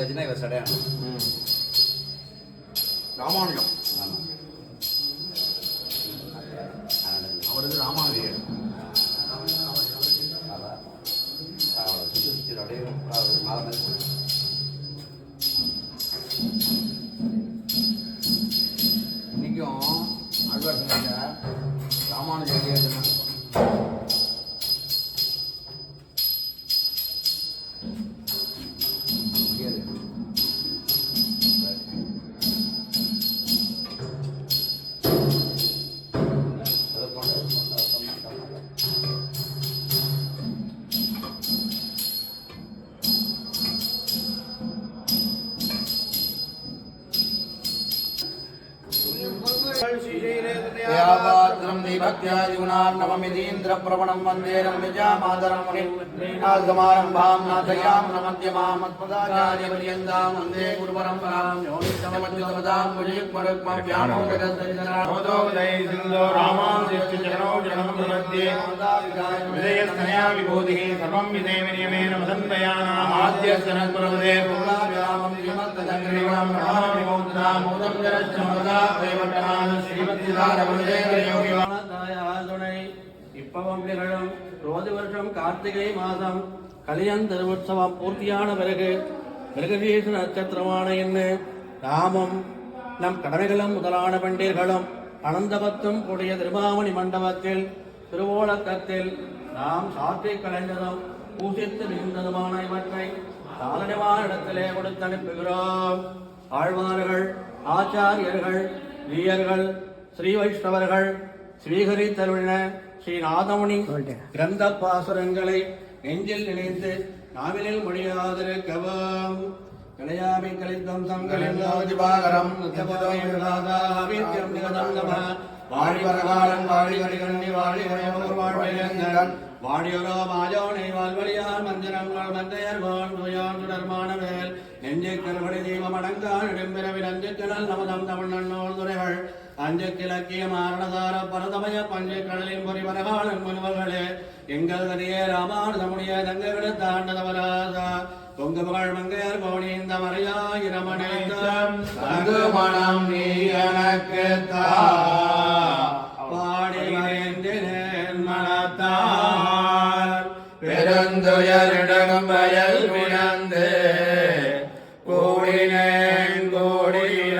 ஆச்சுன்னா இவர் சடையானவர் ம். ராமானுஜம் அவருக்கு ராமானுஜம் அதான் அவளை சுற்றி ദ്രം ദീപജ്ഞാജുനാർണവമിതീന്ദ്രപ്രവണം വന്ദേരം നിജാമാതരമുനിസമാരംഭാം നാഥയാം നമദ്യ മാമത്പദാചാര്യപര്യന്താം വന്ദേ ഗുരുപരംപരാം വിഭൂതിഹി സർവം വിദേവ നിയമേന വസന്തയാനാമാദ്യ സനത്പ്രവദേ പുരാം இப்பவம் நிகழும் ரோதி வருஷம் கார்த்திகை மாதம் கலியன் திருவுற்சவம் பூர்த்தியான பிறகு மிருகசீச நட்சத்திரமான என்ன ராமம் நம் கடமைகளும் முதலான பண்டிர்களும் அனந்தபத்தும் கூடிய திருமாமணி மண்டபத்தில் திருவோலக்கத்தில் நாம் சாற்றி கலைந்ததும் பூசித்து மிகுந்ததுமான இவற்றை சாதனமான இடத்திலே கொடுத்தனுப்புகிறோம். ஆழ்வார்கள் ஆச்சாரியர்கள் வீயர்கள் ஸ்ரீ வைஷ்ணவர்கள் ஸ்ரீஹரி தருவின ஸ்ரீ நாதமுனி கிரந்த பாசுரங்களை நெஞ்சில் நினைத்து நாவிலில் மொழியாதிருக்கவும் கலையாமி கலித்தம் திவாகரம் வாழி வரகாலன் வாழி வரிகண்ணி வாழி வரையோர் வாழ்வையங்கன் வாடியரோ மாஜோனை வாழ்வழியார் மந்தையர் கோன் துயான் சுடர்மானவேல் நெஞ்சை கருவடி தெய்வம் இடம்பிறவி நஞ்சு நமதம் தமிழ் துறைகள். அஞ்சு கிழக்கிய மாரணதார பரதமய பஞ்சு கடலின் பொறி வரகாலன் எங்கள் ராமானுதமுடைய பொங்கு புகழ் மங்கையர் கோணி இந்த மறையாயிரமணம் நீயா. உணர்ந்துயரிடம் வயல் விழந்தே கோடினேன் கோடின